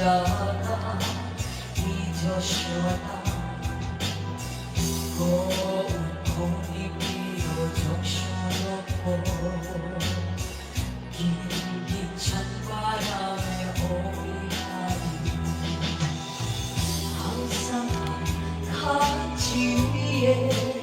있잖아 잊어쉬웠다 무거운 봄이 피어 정신없고 긴긴 찬바람에 오리하니 항상 같이 위에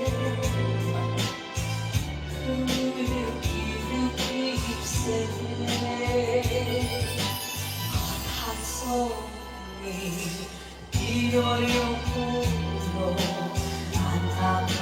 성이 비어요 불어 안타깝